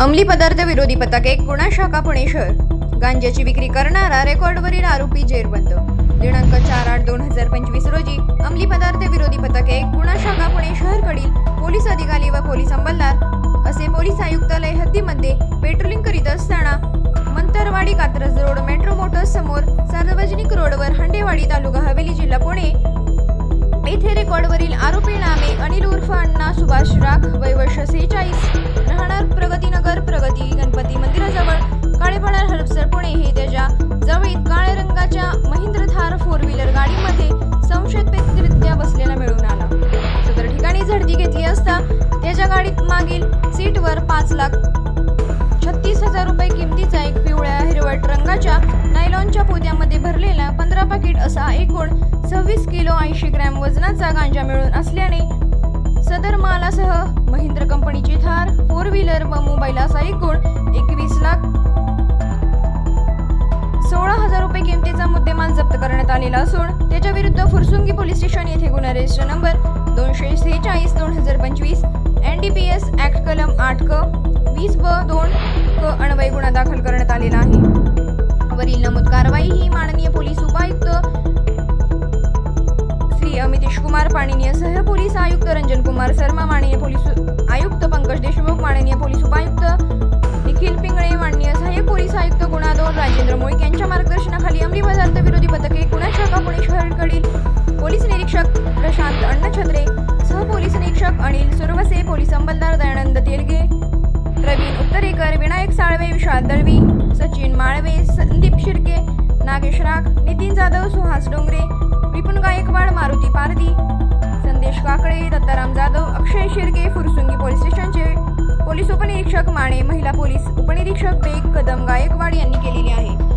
अंमली पदार्थ विरोधी पथक एक गुन्हा शाखा पुणे शहर. गांजाची विक्री करणारा रेकॉर्डवरील आरोपी जेरबंद. दिनांक चार आठ दोन हजार पंचवीस रोजी अंमली पदार्थ विरोधी पथके एक गुन्हा शाखा पुणे शहरकडील पोलीस अधिकारी व पोलीस अंमलदार. असे पोलीस आयुक्तालय हद्दीमध्ये पेट्रोलिंग करीत असताना Mantarwadi Katraj road metro motors समोर सार्वजनिक रोडवर हंडेवाडी तालुका हवेली जिल्हा पुणे आरोपी नामे अनिल उर्फ अण्णा सुभाष राख वय वर्ष सेहेचाळीस. राहणार प्रगतीनगर प्रगती गणपती मंदिराजवळ. काळेपाडा हडपसर पुणे हे त्याच्या जवळीत काळ्या रंगाच्या महिंद्र थार फोर व्हीलर गाडीमध्ये संशयितरित्या बसलेला मिळून आला. सदर ठिकाणी झडती घेतली असता त्याच्या गाडीत मागील सीटवर पाच लाख छत्तीस हजार रुपये किमतीचा एक पिवळ्या हिरवट रंगाच्या नायलॉनच्या पोत्यामध्ये भरलेला पंधरा पाकिट असा एकूण सव्वीस किलो ऐंशी ग्रॅम वजनाचा गांजा मिळून असल्याने सदर मालासह महिंद्र कंपनीची थार फोर व्हीलर व मोबाईल असा एकूण एकवीस लाख सोळा हजार रुपये किमतीचा मुद्देमाल जप्त करण्यात आलेला असून त्याच्या विरुद्ध फुरसुंगी पोलीस स्टेशन येथे गुन्हा रजिस्टर नंबर दोनशे सेहेचाळीस दोन हजार पंचवीस N D P S act कलम आठ क वीस ब दोन क अन्वय गुन्हा दाखल करण्यात आलेला आहे. नितीश कुमार पाणिनीय सह पोलीस आयुक्त रंजन कुमार शर्मा माननीय पोलीस आयुक्त पंकज देशमुख माननीय पोलीस उपायुक्त निखिल पिंगळे माननीय सहाय्यक पोलीस आयुक्त गुन्हा दोन राजेंद्र मोईक यांच्या मार्गदर्शनाखाली अंमली पदार्थ विरोधी पथके गुन्हा शाखा पुणे शहरकडील पोलीस निरीक्षक प्रशांत अण्णाछत्रे सह पोलीस निरीक्षक अनिल सुरवसे पोलीस अंमलदार दयानंद तेलगे प्रवीण उत्तरेकर विनायक साळवे विशाल दळवी सचिन माळवे संदीप शिर्के नागेश राग नितीन जाधव सुहास डोंगरे मारुती संदेश काकडे दत्ताराम जाधव अक्षय शिर्के फुरसुंगी पोलीस स्टेशनचे. पोलीस उपनिरीक्षक माने महिला पोलीस उपनिरीक्षक बेग कदम गायकवाड यांनी केलेली आहे.